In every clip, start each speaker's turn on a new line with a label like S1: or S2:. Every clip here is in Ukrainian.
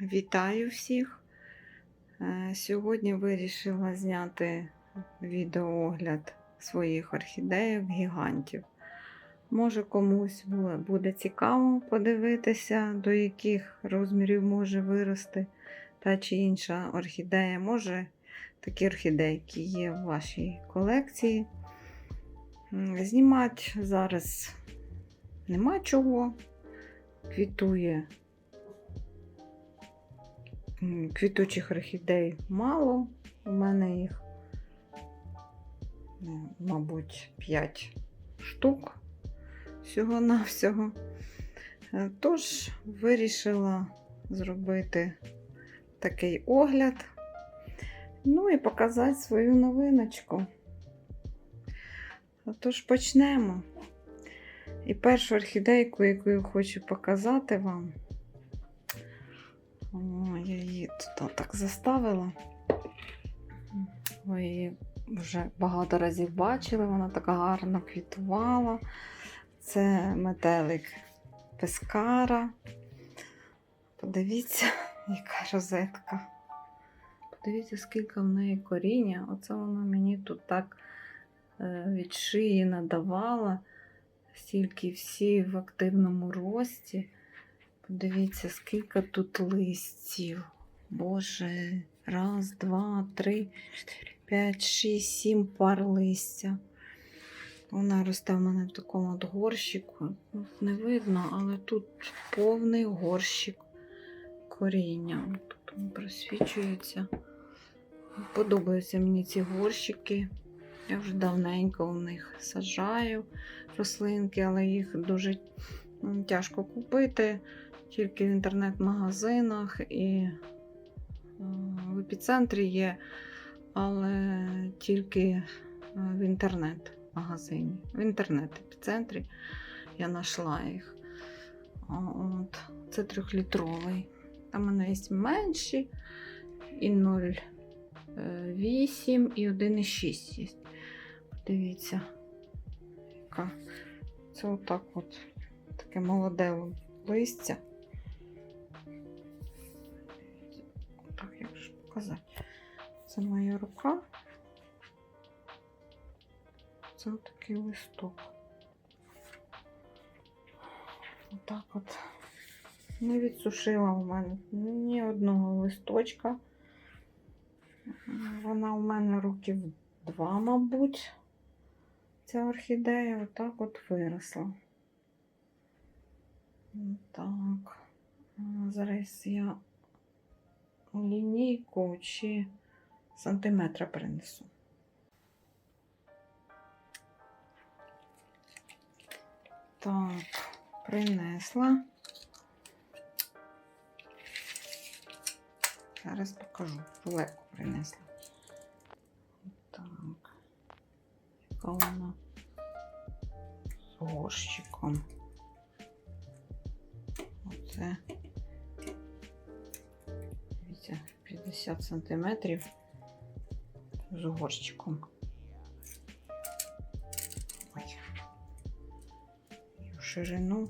S1: Вітаю всіх! Е, Сьогодні вирішила зняти відеоогляд своїх орхідеїв гігантів. Може комусь бу- буде цікаво подивитися, до яких розмірів може вирости та чи інша орхідея. Може такі орхідейки є в вашій колекції. Знімати зараз нема чого. Квітує Квітучих орхідей мало. У мене їх, мабуть, 5 штук всього-навсього. Е, Тож вирішила зробити такий огляд. Ну і показати свою новиночку. Тож почнемо. І першу орхідейку, яку я хочу показати вам. Тут так заставила. Ви її вже багато разів бачили, вона така гарно квітувала. Це метелик пескара. Подивіться, яка розетка. Подивіться, скільки в неї коріння. Оце вона мені тут так е, від шиї надавала. Стільки всі в активному рості. Подивіться, скільки тут листів. Боже, раз, два, три, чотири, п'ять, шість, сім пар листя. Вона росте в мене в такому от горщику. Не видно, але тут повний горщик коріння. Тут просвічується. Подобаються мені ці горщики. Я вже давненько в них саджаю рослинки, але їх дуже тяжко купити тільки в інтернет-магазинах і в епіцентрі є, але тільки е, в інтернет-магазині. В інтернет-епіцентрі я знайшла їх. От. Це трьохлітровий. Там у мене є менші і 0,8 і 1,6 є. Подивіться, яка. Це отак от таке молоде листя. Показати? Це моя рука. Це отакий листок. Отак от. Не відсушила у мене ні одного листочка. Вона у мене років два, мабуть. Ця орхідея отак от виросла. Так. Зараз я лінійку чи сантиметра принесу. Так, принесла. Зараз покажу. Легко принесла. Так. Яка вона з горщиком. Оце. Дивіться, 50 сантиметрів з горщиком. І ширину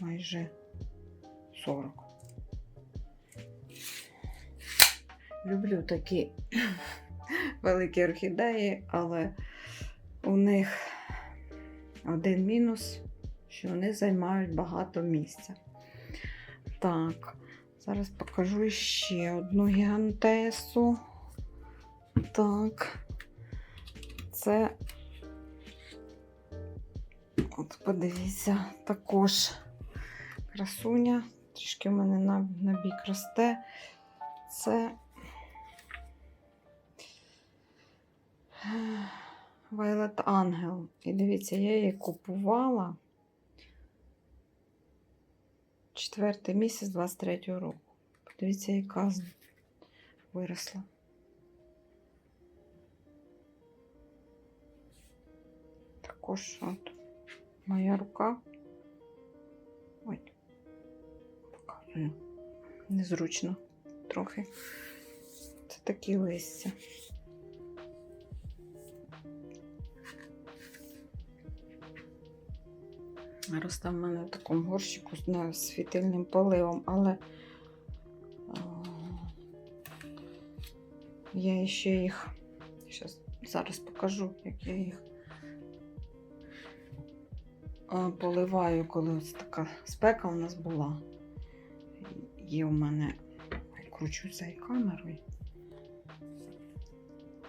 S1: майже 40. Люблю такі великі орхідеї, але у них один мінус, що вони займають багато місця. Так, зараз покажу ще одну гігантесу. Так, це, от подивіться, також красуня. Трішки в мене на, на бік росте. Це Violet Angel. І дивіться, я її купувала четвертий місяць 23-го року. Подивіться, яка виросла. Також от моя рука. Ой, показую. Незручно трохи. Це такі листя. Росте в мене в такому горщику з світильним поливом, але а, я ще їх щас, зараз покажу, як я їх а, поливаю, коли ось така спека у нас була. Є у мене, кручу цією камерою.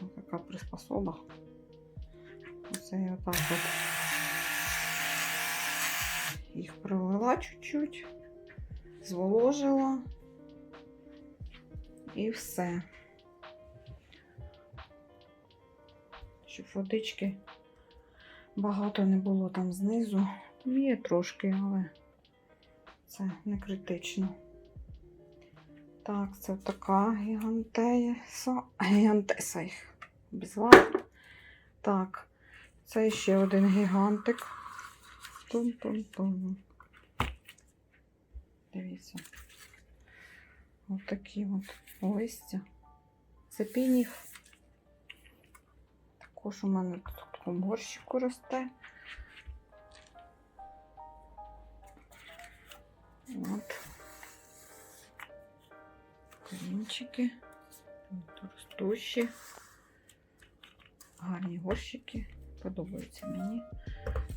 S1: Ось така приспособа. Оце я отак от їх пролила чуть-чуть, зволожила і все. Щоб водички багато не було там знизу. Там Є трошки, але це не критично. Так, це така гігантеса. Гігантеса їх обізвала. Так, це ще один гігантик. Тум-тум-тум. Дивіться. Ось такі от листя. Це пініх. Також у мене тут в такому горщику росте. От. Корінчики. Тут ростущі. Гарні горщики. Подобаються мені.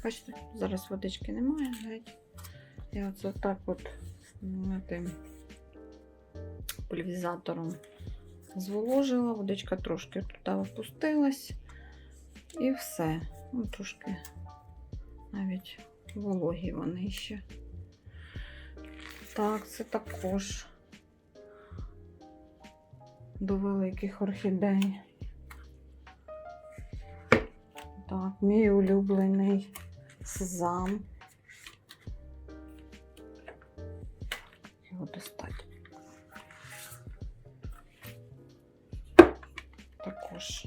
S1: Бачите, зараз водички немає геть. Я оце так от м, тим пульвізатором зволожила, водичка трошки туди опустилась. І все. Ну, трошки навіть вологі вони ще. Так, це також до великих орхідей. Так, мій улюблений сезам. Його достати. Також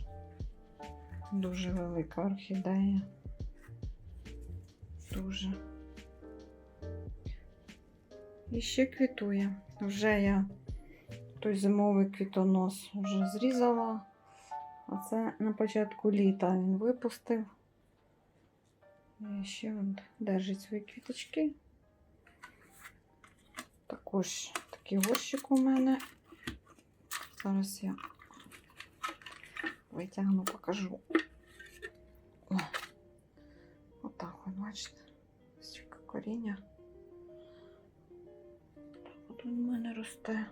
S1: дуже велика орхідея. Дуже. І ще квітує. Вже я той зимовий квітонос вже зрізала. А це на початку літа він випустив. Ще от держить свої квіточки. Також такий горщик у мене. Зараз я витягну, покажу. Отак от, бачите, стільки коріння. От він у мене росте.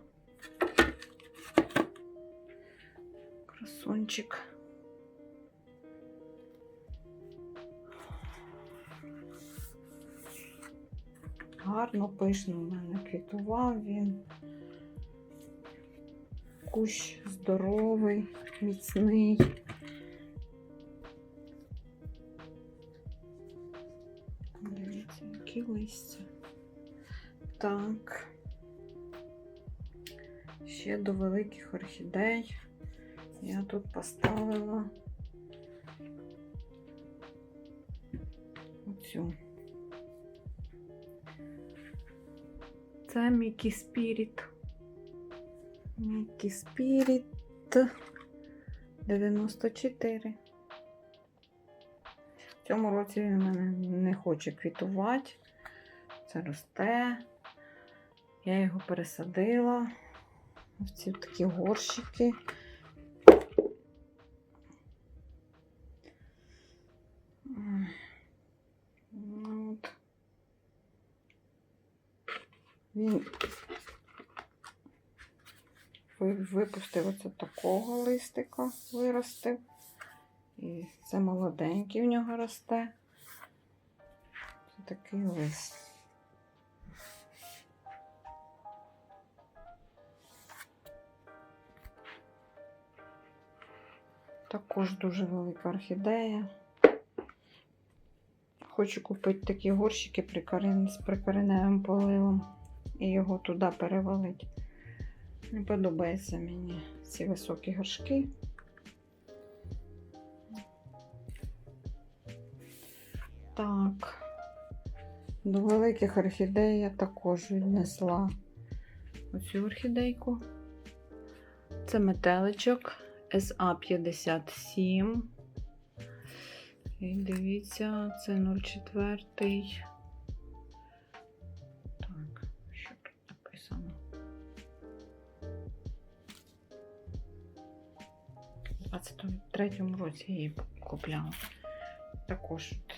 S1: Красунчик. Гарно, пишно в мене квітував він. Кущ здоровий, міцний. Дивіться, які листя. Так. Ще до великих орхідей. Я тут поставила оцю. Це Мікі Спіріт. Мікі Спіріт 94. В цьому році він мене не хоче квітувати. Це росте. Я його пересадила в ці такі горщики. М, ну От. Він ви- випустив оце такого листика, виростив. І це молоденький в нього росте. Це такий лист. Також дуже велика орхідея. Хочу купити такі горщики з прикореневим поливом і його туди перевалити. Не подобаються мені ці високі горшки. Так. До великих орхідей я також віднесла оцю орхідейку. Це метеличок SA57. І дивіться, це 04 23-му році її купляла. Також от,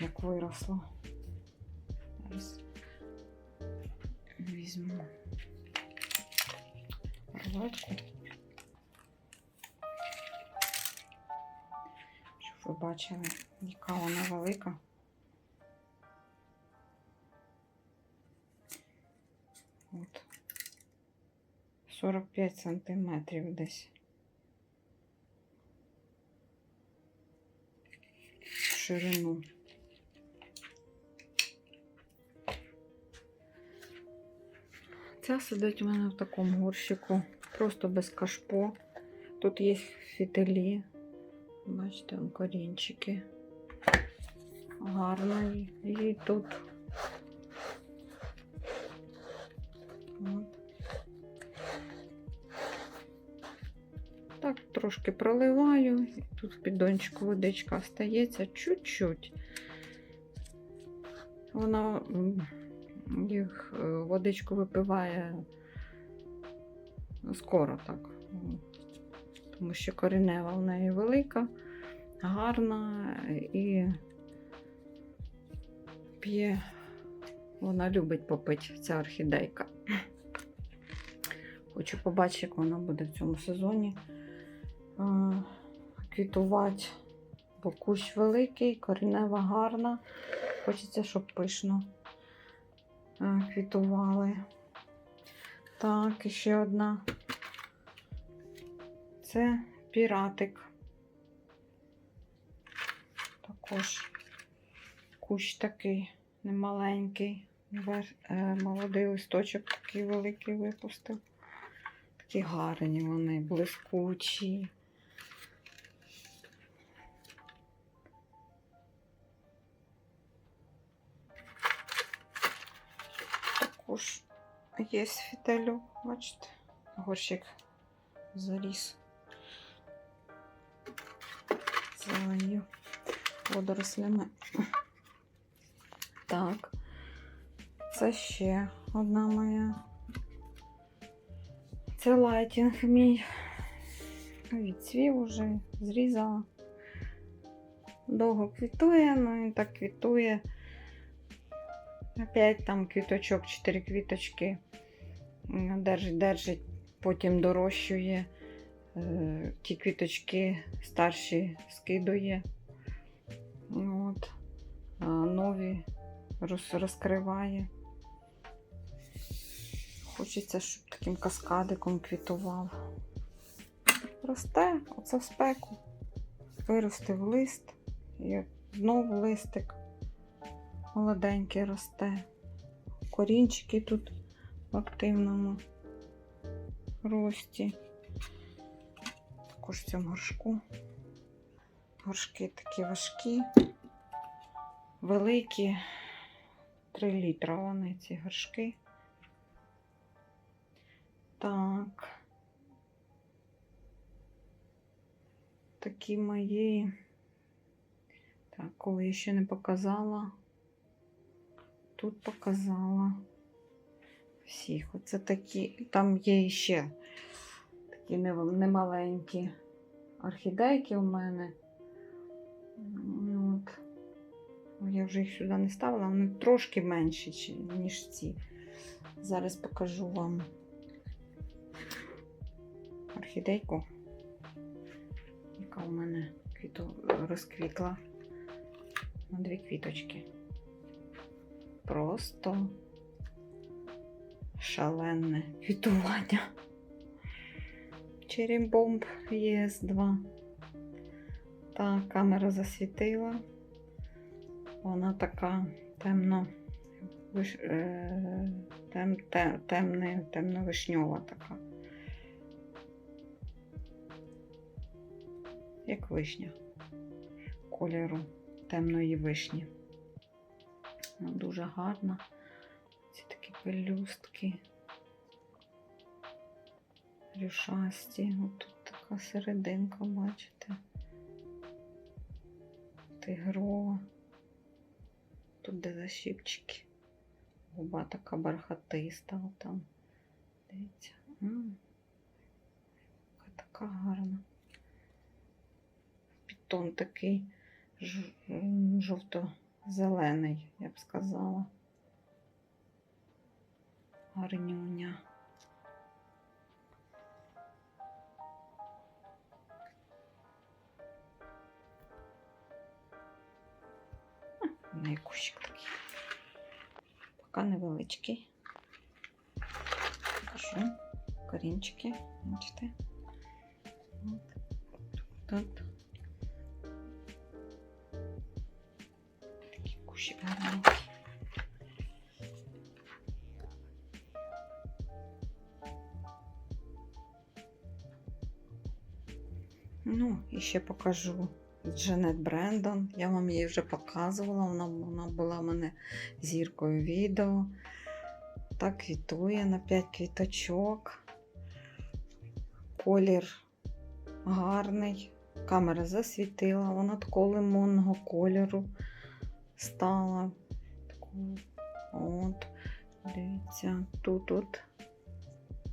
S1: як виросло. Зараз візьму рулетку. Щоб ви бачили, яка вона велика. 45 сантиметрів десь. В ширину. Ця сидить у мене в такому горщику, просто без кашпо. Тут є фітилі. Бачите, корінчики. Гарно і- тут. Так, трошки проливаю. Тут в піддончику водичка остається чуть-чуть. Вона їх е, водичку випиває скоро так. Тому що коренева в неї велика, гарна і п'є, вона любить попити ця орхідейка. Хочу побачити, як вона буде в цьому сезоні квітувати. Бо кущ великий, коренева гарна. Хочеться, щоб пишно е, квітували. Так, і ще одна. Це піратик. Також кущ такий немаленький. Е, Молодий листочок такий великий випустив. Такі гарні вони, блискучі. Також є з фітелю, бачите, горщик заліз зеленью водорослями. Так, це ще одна моя. Це лайтінг мій. Відцвів уже, зрізала. Довго квітує, ну він так квітує. Опять там квіточок, 4 квіточки. Держить, держить, потім дорощує. Е, Ті квіточки старші скидує. От. А нові роз, розкриває. Хочеться, щоб таким каскадиком квітував. Росте, оце в спеку. Виростив лист. І знову листик молоденький росте. Корінчики тут в активному рості. Також в цьому горшку. Горшки такі важкі, великі. 3 літра вони ці горшки. Так. Такі мої. Так, коли я ще не показала. Тут показала всіх. Оце такі. Там є ще такі немаленькі орхідейки у мене. Ну, От. Я вже їх сюди не ставила, вони трошки менші, ніж ці. Зараз покажу вам орхідейку, яка у мене розквітла на дві квіточки. Просто шалене квітування. Черімбомб ЄС2. Так, камера засвітила. Вона така темно е, тем... те- темне, темно-вишньова така. Як вишня кольору темної вишні. Вона дуже гарна. Ці такі пелюстки. Рюшасті. Тут така серединка, бачите. Тигрова. Тут де защіпчики. Губа така бархатиста там. Дивіться. М. Така гарна. Підтон такий ж- м, жовто-зелений, я б сказала. Гарнюня. Неї кущик такий. Поки невеличкий. Покажу. Корінчики, бачите. Тут. Такий кущик. Ну, і ще покажу Джанет Брендон. Я вам її вже показувала. Вона, вона була в мене зіркою відео. Так квітує на 5 квіточок. Колір гарний. Камера засвітила, вона такого лимонного кольору стала. Таку, от, дивіться, тут от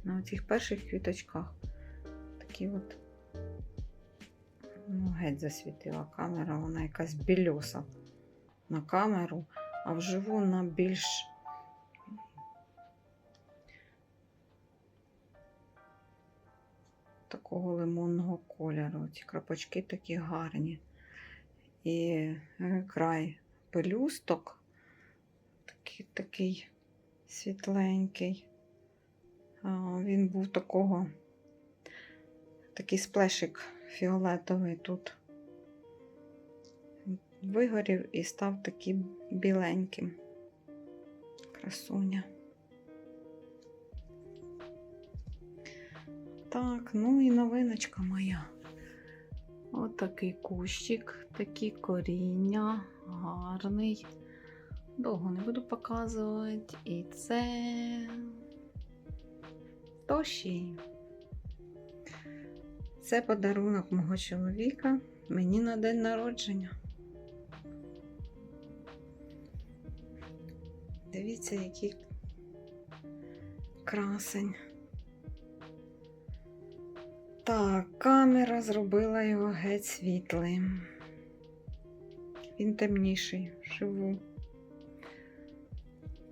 S1: на цих перших квіточках такі от Ну, геть засвітила камера, вона якась більоса на камеру, а вживу вона більш такого лимонного кольору. Ці крапочки такі гарні. І е, край пелюсток такий, такий світленький. Він був такого, такий сплешик фіолетовий тут вигорів і став таким біленьким. Красуня. Так, ну і новиночка моя. Такий кущик, такі коріння, гарний. Довго не буду показувати. І це тоші. Це подарунок мого чоловіка мені на день народження. Дивіться, який красень. Так, камера зробила його геть світлим. Він темніший, живу.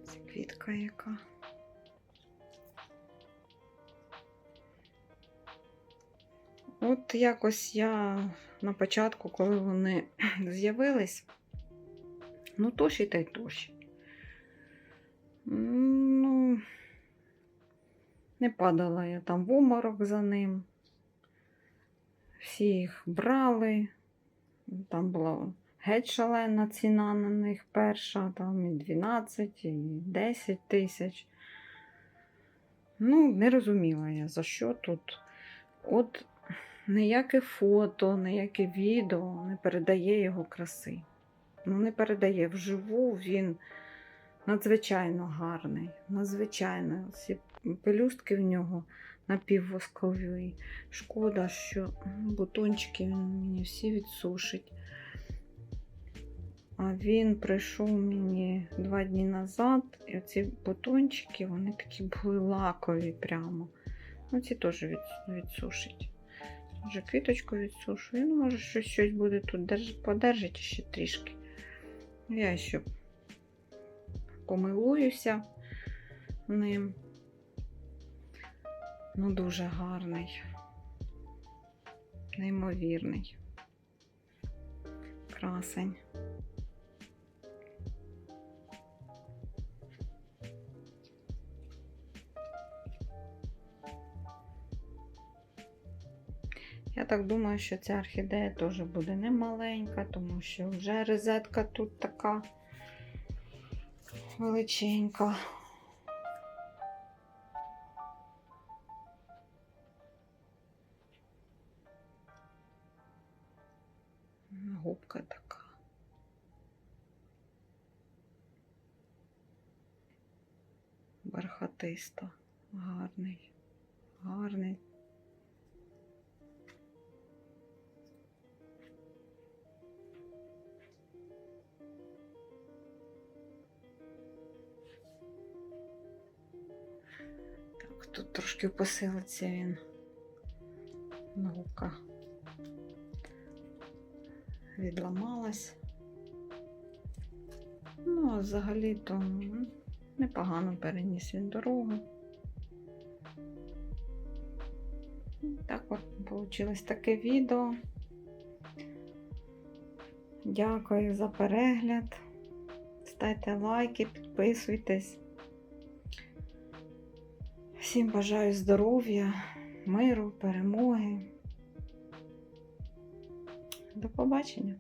S1: Це квітка яка. От якось я на початку, коли вони з'явились, ну тоші та й тоші. Ну, не падала я там в обморок за ним. Всі їх брали. Там була геть шалена ціна на них перша, там і 12, і 10 тисяч. Ну, не розуміла я, за що тут. От ніяке фото, ніяке відео не передає його краси. Ну, не передає вживу він надзвичайно гарний, надзвичайно. Ці пелюстки в нього напіввоскові. Шкода, що бутончики він мені всі відсушить. А він прийшов мені два дні назад, і оці бутончики, вони такі були лакові прямо. Ну, ці теж від, відсушить. Вже квіточку відсушую. Ну, може, щось, щось буде тут держ, подержить ще трішки. Я ще помилуюся ним. Ну, дуже гарний, неймовірний. Красень. Я так думаю, що ця орхідея теж буде не маленька, тому що вже розетка тут така величенька. губка така. Бархатиста, гарний, гарний. Тут трошки посилиться він. Відламалась. Ну, а взагалі-то непогано переніс він дорогу. Так от вийшло таке відео. Дякую за перегляд. Ставте лайки, підписуйтесь. Всім бажаю здоров'я, миру, перемоги. До побачення!